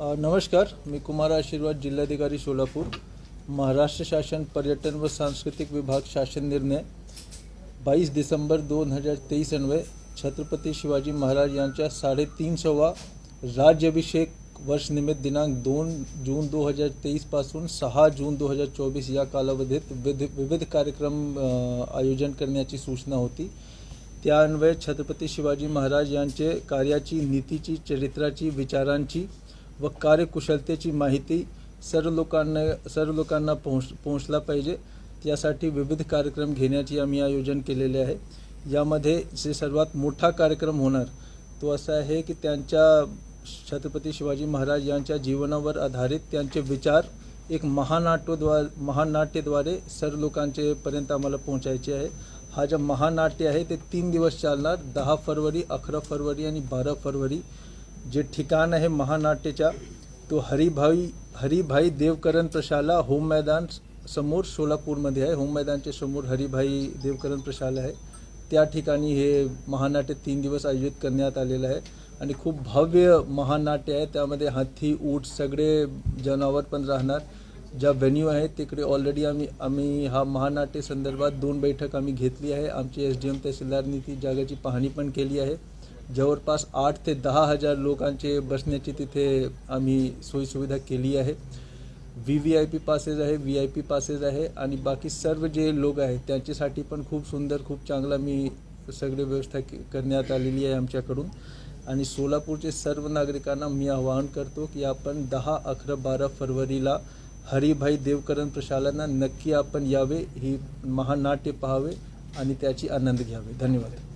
नमस्कार मी कुमार आशीर्वाद जिल्हाधिकारी सोलापूर महाराष्ट्र शासन पर्यटन व सांस्कृतिक विभाग शासन निर्णय बाईस डिसेंबर दोन हजार तेईस अन्वये छत्रपती शिवाजी महाराज यांच्या साडेतीनशेवा राज्याभिषेक वर्षनिमित्त दिनांक दोन जून दो हजार तेईसपासून सहा जून दो हजार चोवीस या कालावधीत विध विविध कार्यक्रम आयोजन करण्याची सूचना होती. त्या अन्वये छत्रपती शिवाजी महाराज यांचे कार्याची नीतीची चरित्राची विचारांची व कार्यकुशलतेची माहिती सर्व लोकांना सर्व लोकांना पोहोच पोहोचला पाहिजे. यासाठी विविध कार्यक्रम घेण्याचे आम्ही आयोजन केलेले आहे. यामध्ये जे सर्वात मोठा कार्यक्रम होणार तो असा आहे की त्यांच्या छत्रपती शिवाजी महाराज यांच्या जीवनावर आधारित त्यांचे विचार एक महानाट्यद्वारे महानाट्यद्वारे सर्व लोकांचे पर्यंत आम्हाला पोहोचायचे आहे. हा जो महानाट्य आहे ते तीन दिवस चालणार. दहा फरवरी अकरा फरवरी आणि बारा फरवरी. जे ठिकाण आहे महानाट्यच्या तो हरिभाई हरिभाई देवकरण प्रशाला होम मैदान समोर सोलापूरमध्ये आहे. होम मैदानच्या समोर हरिभाई देवकरण प्रशाला आहे. त्या ठिकाणी हे महानाट्य तीन दिवस आयोजित करण्यात आलेलं आहे. आणि खूप भव्य महानाट्य आहे. त्यामध्ये हाथी ऊट सगळे जनावर पण राहणार. ज्या व्हेन्यू आहेत तिकडे ऑलरेडी आम्ही आम्ही हा महानाट्य संदर्भात दोन बैठक आम्ही घेतली आहे. आमची एस डी एम तहसीलदारनी ती जागेची पाहणी पण केली आहे. जवळपास आठ ते दहा हजार लोकांचे बसण्याची तिथे आम्ही सोयीसुविधा केली आहे. V V I P passes आहे व्ही आय पी पासेस आहे आणि बाकी सर्व जे लोक आहेत त्यांच्यासाठी पण खूप सुंदर खूप चांगला मी सगळी व्यवस्था करण्यात आलेली आहे आमच्याकडून. आणि सोलापूरचे सर्व नागरिकांना मी आवाहन करतो की आपण दहा अकरा बारा फरवरीला हरिभाई देवकरण प्रशालांना नक्की आपण यावे ही महानाट्य पाहावे आणि त्याची आनंद घ्यावे. धन्यवाद.